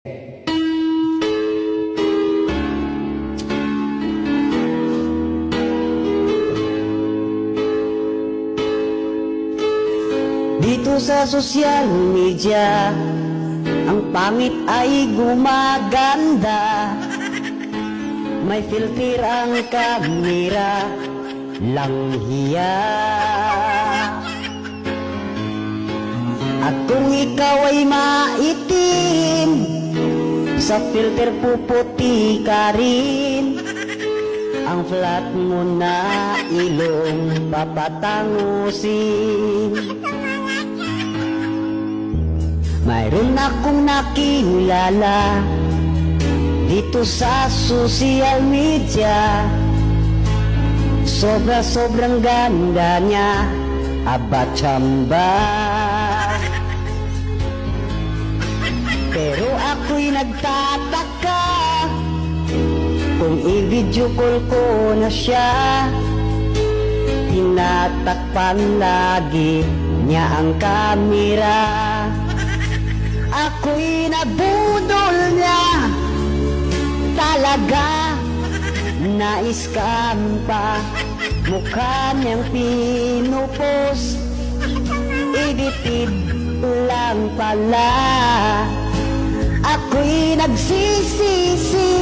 Dito sa social media Ang pangit ay gumaganda. May filter ang kamera Lang hiya. At kung ikaw ay maitim Sa filter puputi ka rin. Ang flat mo na ilong papatangusin. Mayroon akong nakilala Dito sa social media. Sobra-sobrang ganda niya Aba nagtataka Kung i-video call ko na siya Tinatakpan lagi niya ang kamera Ako'y nabudol niya. Talaga Na-scam pa. Mukha niyang pinupos. Edited lang pala nagsisisi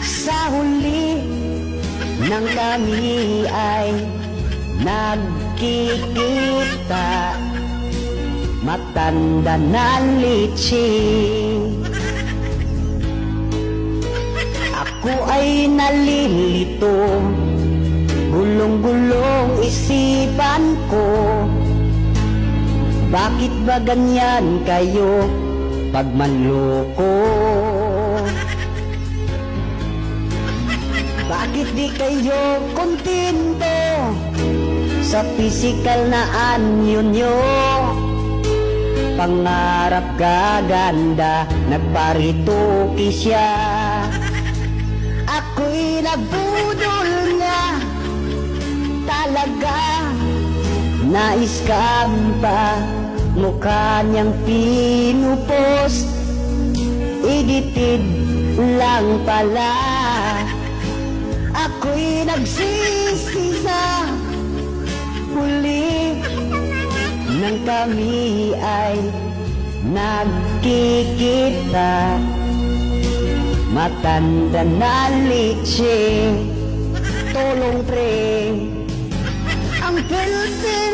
Sa huli Nang kami ay Nagkikita. Matanda na litsi. Ako ay nalilito. Gulong-gulong isipan ko. Bakit ba ganyan kayo Pag manloko Bakit di kayo kontento Sa pisikal na anyo nyo? Pangarap gaganda Nagparituki siya. Ako'y nabudol niya Talaga Naiskam pa Mukha niyang pinupost Edited lang pala. Ako'y nagsisi sa huli Nang kami ay nagkikita. Matanda na litsi Tulong pre. Ang filter